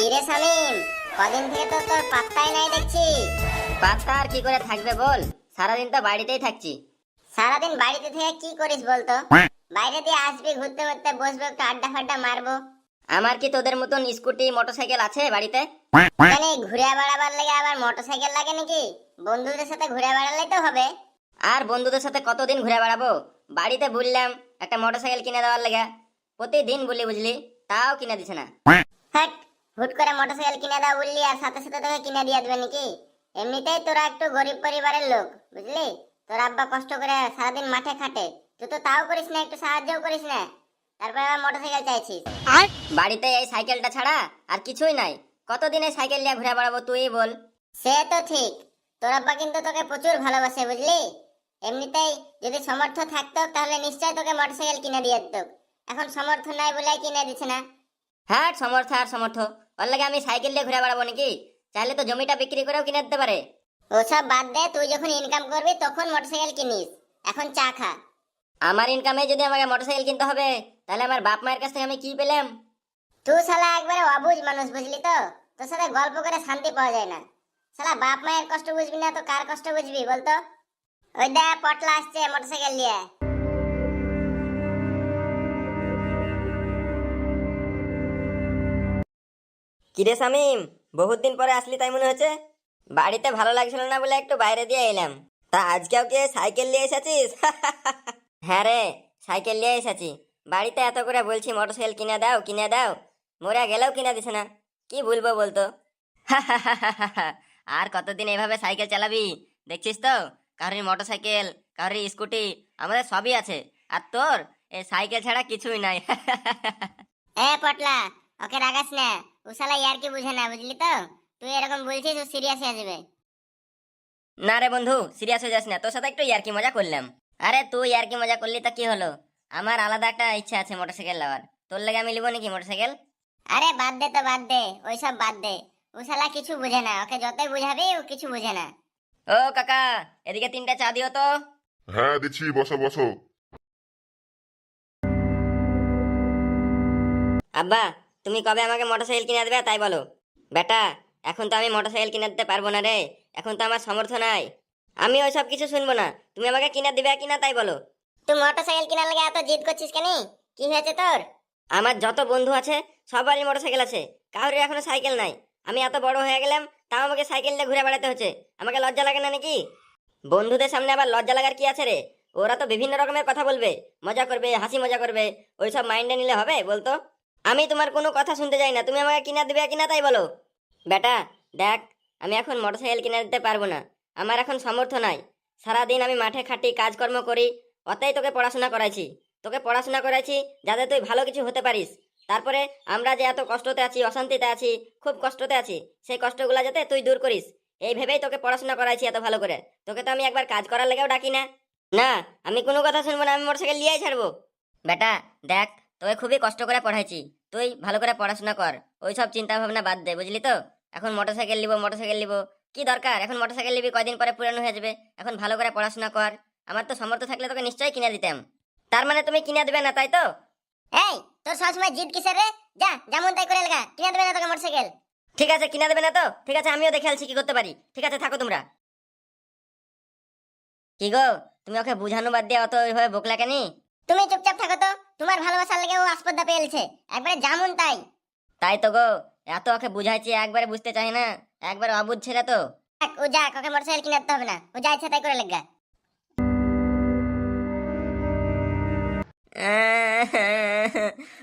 কিরে সামিম কদিন থেকে তো তোর পাত্তাই নাই দেখছি। পাত্তা আর কি করে থাকবে বল? সারাদিন তো বাড়িতেই থাকছি। সারাদিন বাড়িতে থেকে কি করিস বলতো? বাইরে দিয়ে আসবি ঘুরতে ঘুরতে বসবো একটু আড্ডা ফাড্ডা মারবো। আমার কি তোদের মতন স্কুটি মোটরসাইকেল আছে বাড়িতে? মানে ঘুরে বেড়াবার লাগে আবার মোটরসাইকেল লাগে নাকি? বন্ধুদের সাথে ঘুরে বেড়ালেই তো হবে। আর বন্ধুদের সাথে কতদিন ঘুরে বেড়াবো? বাড়িতে বললাম একটা মোটরসাইকেল কিনে দেওয়ার লাগে। প্রতিদিন বলি বুঝলি তাও কিনে দিছে না। হ্যাট হুট করে মোটরসাইকেল কিনে দাও বললি আর সাথে সাথে তোকে কিনে দিয়ে দেবে নাকি? এমনিতেই তোরা একটু গরিব পরিবারের লোক বুঝলি? তোর আব্বা কষ্ট করে সারাদিন মাঠে খাটে। তুই তো তাও করিস না একটু সাহায্যও করিস না। তারপরে আবার মোটরসাইকেল চাইছিস। বাড়িতে এই সাইকেলটা ছাড়া আর কিছুই নাই। কতদিন এই সাইকেল নিয়ে ঘুরে বেড়াবো তুই বল। সে তো ঠিক। তোর আব্বা কিন্তু তোকে প্রচুর ভালোবাসে বুঝলি? এমনিতেই যদি সমর্থ থাকতো তাহলে নিশ্চয় তোকে মোটরসাইকেল কিনে দিয়ে দিত। এখন সমর্থ নাই বলে কিনে দিচ্ছে না। হ্যাঁ সমর্থ আর সমর্থ। ওর লাগে আমি সাইকেল দিয়ে ঘুরে বেড়াবো নাকি? চাইলে তো জমিটা বিক্রি করেও কিনে দিতে পারে। ওসব বাদ দে তুই যখন ইনকাম করবি তখন মোটরসাইকেল কিনিস। এখন চা খা। আমার ইনকামে যদি আমাকে মোটরসাইকেল কিনতে হবে তাহলে আমার বাপ মায়ের কাছ থেকে আমি কি পেলাম? তুই শালা একবারে অবুজ মানুষ বুঝলি তো? তোর সাথে গল্প করে শান্তি পাওয়া যায় না। শালা বাপ মায়ের কষ্ট বুঝবি না তো কার কষ্ট বুঝবি বলতো? ওই দা পটলা আসছে মোটরসাইকেল নিয়ে। কিরে সামিম বহুত দিন পরে আসলি তাই মনে হচ্ছে? বাড়িতে ভালো লাগছিল না বলে একটু বাইরে দিয়ে এলাম। তা আজকেও কি সাইকেল নিয়ে এসেছিস? হ্যাঁ রে, সাইকেল নিয়ে এসেছি। বাড়িতে এত করে বলছি মোটরসাইকেল কিনে দাও কিনে দাও। মোরা গেলেও কিনে দিছে না। কি বলব বলতো? আর কতদিন এভাবে সাইকেল চালাবি? দেখছিস তো? কারোর মোটরসাইকেল কারোর স্কুটি, আমাদের সবই আছে। আর তোর, এই সাইকেল ছাড়া কিছুই নাই। এ পটলা, ওকে রাগাস না। ও শালা ইয়ার কি বুঝে না বুঝলি তো? তুই এরকম বলছিস ও সিরিয়াস হয়ে যাবে। না রে বন্ধু সিরিয়াস হয়ে যাস না। তোর সাথে একটু ইয়ার্কি মজা করলাম। আরে তুই ইয়ার্কি মজা করলি তো কি হলো? আমার আলাদা একটা ইচ্ছা আছে মোটরসাইকেল নেওয়ার। তোর লেগে আমি নিবো নাকি মোটরসাইকেল? আরে বাদ দে তো বাদ দে। ওইসব বাদ দে। ও শালা কিছু বুঝে না। ওকে যতই বুঝাবি ও কিছু বুঝে না। ও কাকা এদিকে তিনটা চা দিও তো। হ্যাঁ দিচ্ছি বসো বসো। আব্বা তুমি কবে আমাকে মোটরসাইকেল কিনে দেবে তাই বলো। বেটা এখন তো আমি মোটরসাইকেল কিনে দিতে পারব না রে। এখন তো আমার সামর্থ্য নাই। আমি ওই সব কিছু শুনব না। তুমি আমাকে কিনে দিবে কিনা তাই বলো। তুই মোটরসাইকেল কেনার লাগে এত জিদ করছিস কেন? কি হয়েছে তোর? আমার যত বন্ধু আছে সবারই মোটরসাইকেল আছে। কারোর এখনও সাইকেল নাই। আমি এত বড় হয়ে গেলাম তাও আমাকে সাইকেল নিয়ে ঘুরে বেড়াতে হচ্ছে। আমাকে লজ্জা লাগে না নাকি? বন্ধুদের সামনে আবার লজ্জা লাগার কি আছে রে? ওরা তো বিভিন্ন রকমের কথা বলবে। মজা করবে হাসি মজা করবে। ওইসব মাইন্ডে নিলে হবে বলতো? আমি তোমার কোনো কথা শুনতে চাই না। তুমি আমাকে কিনা দেবে কিনা তাই বলো। বেটা, দেখ, আমি এখন মোটরসাইকেল কিনে দিতে পারব না। আমার এখন সামর্থ্য নাই। সারাদিন আমি মাঠে খাটি কাজকর্ম করি অতই তোকে পড়াশোনা করাইছি। তোকে পড়াশোনা করাইছি যাতে তুই ভালো কিছু হতে পারিস। তারপরে আমরা যে এত কষ্টতে আছি, অশান্তিতে আছি, খুব কষ্টতে আছি, সেই কষ্টগুলো যাতে তুই দূর করিস। এই ভেবেই তোকে পড়াশোনা করাইছি এত ভালো করে। তোকে তো আমি একবার কাজ করার লেগেও ডাকি না। না, আমি কোনো কথা শুনব না, আমি মোটরসাইকেল নিয়েই ছাড়বো। বেটা, দেখ তোকে খুবই কষ্ট করে পড়াইছি। তুই ভালো করে পড়াশোনা কর। ওই সব চিন্তা ভাবনা বাদ দে বুঝলি তো? এখন মোটর মোটরসাইকেল নিবো মোটরসাইকেল নিবো। কি দরকার? এখন মোটরসাইকেল নিবি কয়দিন পরে পুরানো হয়ে যাবে। এখন ভালো করে পড়াশোনা কর। আমার তো সামর্থ্য থাকলে তোকে নিশ্চয়ই কিনে দিতাম। তার মানে তুমি কিনে দেবে না তাই তো? এই তোর সবসময় জিদ কিসের রে? যা যেমন তাই করে লাগা। কিনে দেবে না তোকে মোটরসাইকেল। ঠিক আছে কিনে দেবে না তো? ঠিক আছে আমিও দেখে আলছি কি করতে পারি। ঠিক আছে থাকো তোমরা। কি গো? তুমি ওকে বুঝানো বাদ দিয়ে অত ওইভাবে বকলা কেন তুমি চুপচাপ থাকো তো। তোমার ভালোবাসার লেগে ও আসপদ্দা পেয়েছে। একবারে যেমন তাই। তাই তো গো এত ওকে বুঝাইছি একবারে বুঝতে চাই না। একবার অবুঝ ছেলে তো। ও যা ওকে মোটরসাইকেল কিনে দিতে হবে না। ও যা ইচ্ছা তাই করে লাগা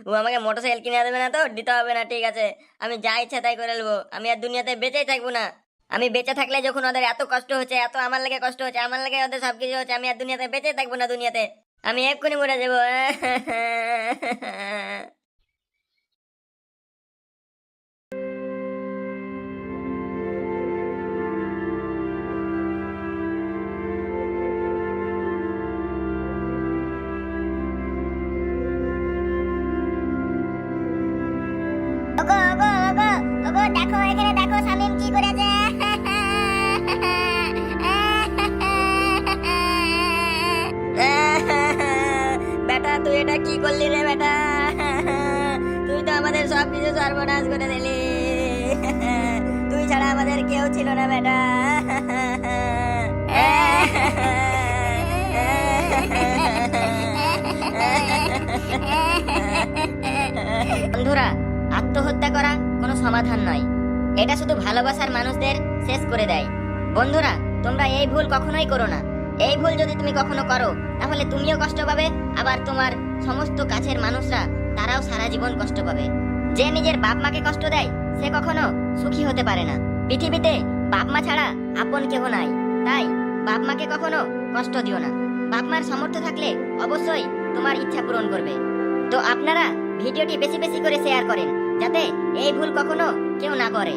ও আমাকে মোটরসাইকেল কিনে দেবে না তো দিতে হবে না ঠিক আছে। আমি যা ইচ্ছা তাই করে নেব। আমি আর দুনিয়াতে বেঁচেই থাকব না। আমি বেঁচে থাকলে যখন ওদের এত কষ্ট হচ্ছে এত আমার লাগে কষ্ট হচ্ছে আমার লাগে ওদের সবকিছু হচ্ছে আমি আর দুনিয়াতে বেঁচে থাকব না দুনিয়াতে। আমি এক্ষুনি মরে যাব। দেখো এখানে দেখো শামিম কি করেছে। এটা কি করলি রে বেটা? তুই তো আমাদের সব কিছু সর্বনাশ করে দিলি। আমার কেউ ছিল না বেটা। বন্ধুরা, আত্মহত্যা করা কোনো সমাধান নয়। এটা শুধু ভালোবাসার মানুষদের শেষ করে দেয়। বন্ধুরা, তোমরা এই ভুল কখনোই করো না। এই ভুল যদি তুমি কখনো করো, তাহলে তুমিও কষ্ট পাবে, আবার তোমার সমস্ত কাছের মানুষরা তারাও সারা জীবন কষ্ট পাবে। যে নিজের বাপ মাকে কষ্ট দেয়, সে কখনো সুখী হতে পারে না। পৃথিবীতে বাপ মা ছাড়া আপন কেহ নাই। তাই বাপ মাকে কখনো কষ্ট দিও না। বাপ মার সামর্থ্য থাকলে অবশ্যই তোমার ইচ্ছা পূরণ করবে। তো আপনারা ভিডিওটি বেশি বেশি করে শেয়ার করেন, যাতে এই ভুল কখনো কেউ না করে।